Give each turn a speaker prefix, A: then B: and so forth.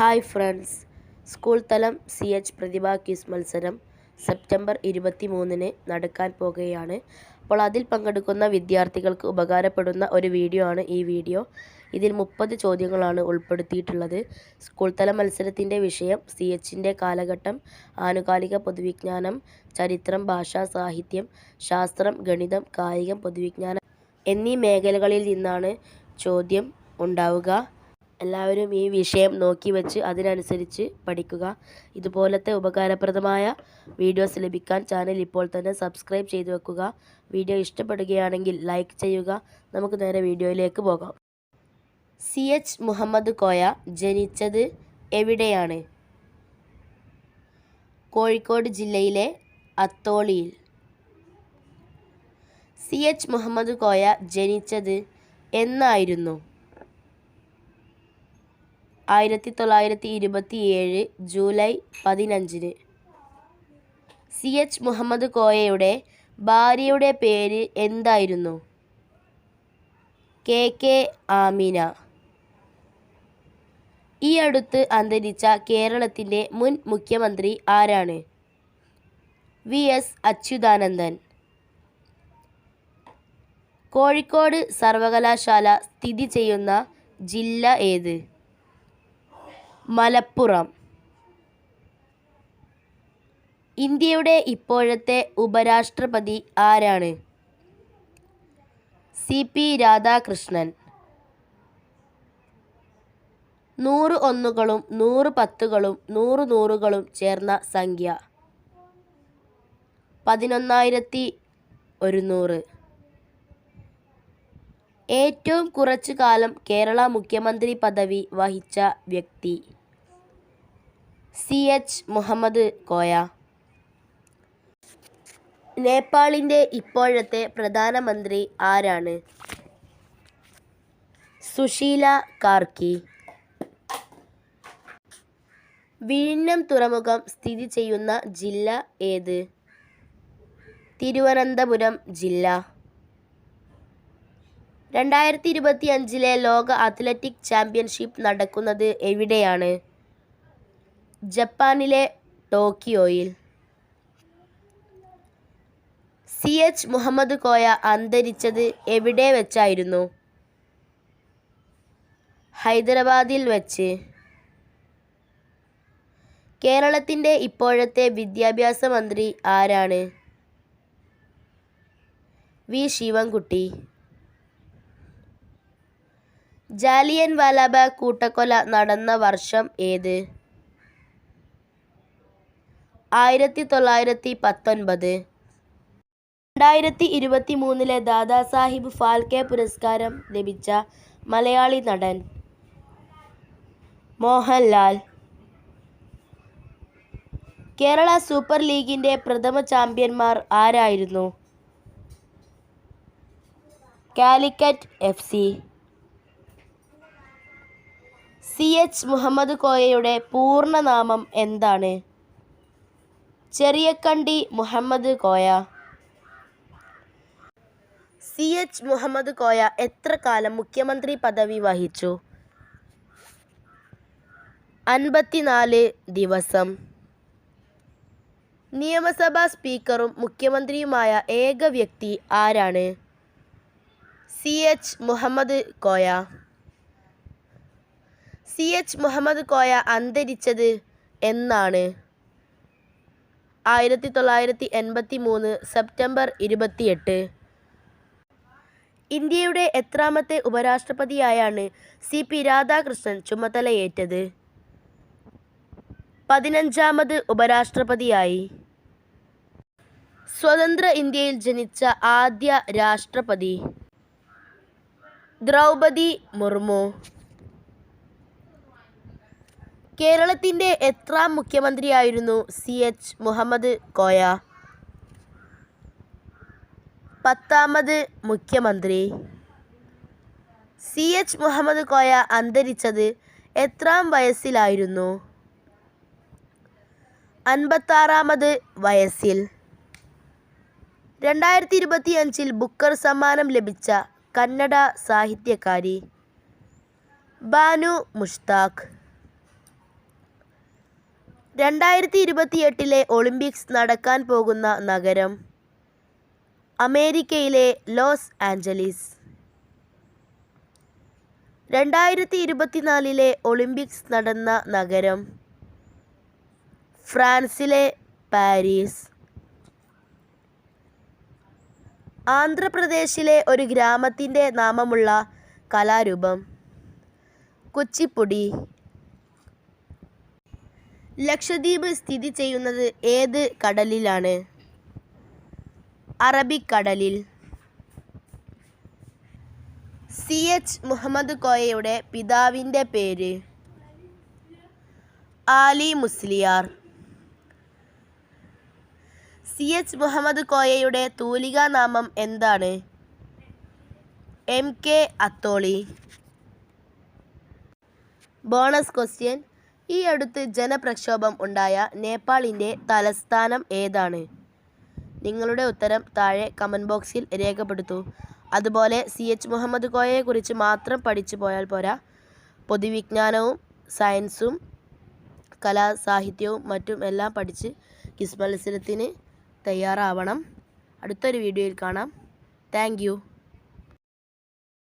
A: Hi friends. School തലം C H Prathibha quiz മത്സരം September ഇരുപത്തി മൂന്നിന് നടക്കാൻ പോകുകയാണ്. അപ്പോൾ അതിൽ പങ്കെടുക്കുന്ന വിദ്യാർത്ഥികൾക്ക് ഉപകാരപ്പെടുന്ന ഒരു വീഡിയോ ആണ് ഈ വീഡിയോ. ഇതിൽ മുപ്പത് ചോദ്യങ്ങളാണ് ഉൾപ്പെടുത്തിയിട്ടുള്ളത്. സ്കൂൾ തല മത്സരത്തിന്റെ വിഷയം സി എച്ചിന്റെ കാലഘട്ടം ആനുകാലിക പൊതുവിജ്ഞാനം ചരിത്രം ഭാഷ സാഹിത്യം ശാസ്ത്രം ഗണിതം കായികം പൊതുവിജ്ഞാനം എന്നീ മേഖലകളിൽ നിന്നാണ് ചോദ്യം ഉണ്ടാവുക. എല്ലാവരും ഈ വിഷയം നോക്കി വെച്ച് അതിനനുസരിച്ച് പഠിക്കുക. ഇതുപോലത്തെ ഉപകാരപ്രദമായ വീഡിയോസ് ലഭിക്കാൻ ചാനൽ ഇപ്പോൾ തന്നെ സബ്സ്ക്രൈബ് ചെയ്തു വെക്കുക. വീഡിയോ ഇഷ്ടപ്പെടുകയാണെങ്കിൽ ലൈക്ക് ചെയ്യുക. നമുക്ക് നേരെ വീഡിയോയിലേക്ക് പോകാം. സി എച്ച് മുഹമ്മദ് കോയ ജനിച്ചത് എവിടെയാണ്? കോഴിക്കോട് ജില്ലയിലെ അത്തോളിയിൽ. സി എച്ച് മുഹമ്മദ് കോയ ജനിച്ചത് എന്നായിരുന്നു. ആയിരത്തി തൊള്ളായിരത്തി ഇരുപത്തി ഏഴ് ജൂലൈ പതിനഞ്ചിന്. സി എച്ച് മുഹമ്മദ് കോയയുടെ ഭാര്യയുടെ പേര് എന്തായിരുന്നു? K K Amina. ഈ അടുത്ത് അന്തരിച്ച കേരളത്തിന്റെ മുൻ മുഖ്യമന്ത്രി ആരാണ്? V S Achuthanandan. കോഴിക്കോട് സർവകലാശാല സ്ഥിതി ചെയ്യുന്ന ജില്ല ഏത്? മലപ്പുറം. ഇന്ത്യയുടെ ഇപ്പോഴത്തെ ഉപരാഷ്ട്രപതി ആരാണ്? C P Radhakrishnan. നൂറ് ഒന്നുകളും നൂറ് പത്തുകളും നൂറ് നൂറുകളും ചേർന്ന സംഖ്യ. പതിനൊന്നായിരത്തി ഒരുന്നൂറ്. ഏറ്റവും കുറച്ചു കാലം കേരള മുഖ്യമന്ത്രി പദവി വഹിച്ച വ്യക്തി. C H Muhammad Koya. നേപ്പാളിന്റെ ഇപ്പോഴത്തെ പ്രധാനമന്ത്രി ആരാണ്? സുശീല കാർക്കി. വിഴിഞ്ഞം തുറമുഖം സ്ഥിതി ചെയ്യുന്ന ജില്ല ഏത്? തിരുവനന്തപുരം ജില്ല. രണ്ടായിരത്തി ഇരുപത്തി അഞ്ചിലെ ലോക അത്ലറ്റിക് ചാമ്പ്യൻഷിപ്പ് നടക്കുന്നത് എവിടെയാണ്? ജപ്പാനിലെ ടോക്കിയോയിൽ. സി എച്ച് മുഹമ്മദ് കോയ അന്തരിച്ചത് എവിടെ വെച്ചായിരുന്നു? ഹൈദരാബാദിൽ വെച്ച്. കേരളത്തിന്റെ ഇപ്പോഴത്തെ വിദ്യാഭ്യാസ മന്ത്രി ആരാണ്? വി. ശിവൻകുട്ടി. ജാലിയൻ വാലാബാഗ് കൂട്ടക്കൊല നടന്ന വർഷം ഏത്? ആയിരത്തി തൊള്ളായിരത്തി പത്തൊൻപത് രണ്ടായിരത്തി ഇരുപത്തി മൂന്നിലെ ദാദാസാഹിബ് ഫാൽക്കെ പുരസ്കാരം ലഭിച്ച മലയാളി നടൻ മോഹൻലാൽ. കേരള സൂപ്പർ ലീഗിന്റെ പ്രഥമ ചാമ്പ്യന്മാർ ആരായിരുന്നു? Calicut F C. C H Muhammad കോയയുടെ പൂർണനാമം എന്താണ്? ചെറിയക്കണ്ടി മുഹമ്മദ് കോയ. സി എച്ച് മുഹമ്മദ് കോയ എത്ര കാലം മുഖ്യമന്ത്രി പദവി വഹിച്ചു? അൻപത്തിനാല് ദിവസം. നിയമസഭാ സ്പീക്കറും മുഖ്യമന്ത്രിയുമായ ഏക വ്യക്തി ആരാണ്? C H Muhammad Koya. C H Muhammad Koya അന്തരിച്ചത് എന്നാണ്. ആയിരത്തി തൊള്ളായിരത്തി എൺപത്തി മൂന്ന് സെപ്റ്റംബർ ഇരുപത്തിയെട്ട്. ഇന്ത്യയുടെ എത്രാമത്തെ ഉപരാഷ്ട്രപതിയായാണ് സി പി രാധാകൃഷ്ണൻ ചുമതലയേറ്റത്. പതിനഞ്ചാമത് ഉപരാഷ്ട്രപതിയായി. സ്വതന്ത്ര ഇന്ത്യയിൽ ജനിച്ച ആദ്യ രാഷ്ട്രപതി. ദ്രൗപദി മുർമു. കേരളത്തിന്റെ എത്രാം മുഖ്യമന്ത്രിയായിരുന്നു സി എച്ച് മുഹമ്മദ് കോയ? പത്താമത് മുഖ്യമന്ത്രി. സി എച്ച് മുഹമ്മദ് കോയ അന്തരിച്ചത് എത്രാം വയസ്സിലായിരുന്നു? അൻപത്താറാമത് വയസ്സിൽ. രണ്ടായിരത്തി ഇരുപത്തി അഞ്ചിൽ ബുക്കർ സമ്മാനം ലഭിച്ച കന്നഡ സാഹിത്യകാരി ബാനു മുഷ്താഖ്. രണ്ടായിരത്തി ഇരുപത്തിയെട്ടിലെ ഒളിമ്പിക്സ് നടക്കാൻ പോകുന്ന നഗരം അമേരിക്കയിലെ ലോസ് ആഞ്ചലീസ്. രണ്ടായിരത്തി ഇരുപത്തിനാലിലെ ഒളിമ്പിക്സ് നടന്ന നഗരം ഫ്രാൻസിലെ പാരീസ്. ആന്ധ്രാപ്രദേശിലെ ഒരു ഗ്രാമത്തിന്റെ നാമമുള്ള കലാരൂപം കുച്ചിപ്പുടി. ലക്ഷദ്വീപ് സ്ഥിതി ചെയ്യുന്നത് ഏത് കടലിലാണ്? അറബിക്കടലിൽ. സി. എച്ച്. മുഹമ്മദ് കോയയുടെ പിതാവിന്റെ പേര്. ആലി മുസ്ലിയാർ. സി. എച്ച്. മുഹമ്മദ് കോയയുടെ തൂലികാ നാമം എന്താണ്? M. K. Atholi. Bonus question. ഈ അടുത്ത് ജനപ്രക്ഷോഭം ഉണ്ടായ നേപ്പാളിന്റെ തലസ്ഥാനം ഏതാണ്? നിങ്ങളുടെ ഉത്തരം താഴെ കമന്റ് ബോക്സിൽ രേഖപ്പെടുത്തൂ. അതുപോലെ സി എച്ച് മുഹമ്മദ് കോയയെക്കുറിച്ച് മാത്രം പഠിച്ചു പോയാൽ പോരാ. പൊതുവിജ്ഞാനവും സയൻസും കലാ സാഹിത്യവും മറ്റും എല്ലാം പഠിച്ച് കിസ് മത്സരത്തിന് തയ്യാറാവണം. അടുത്തൊരു വീഡിയോയിൽ കാണാം. താങ്ക്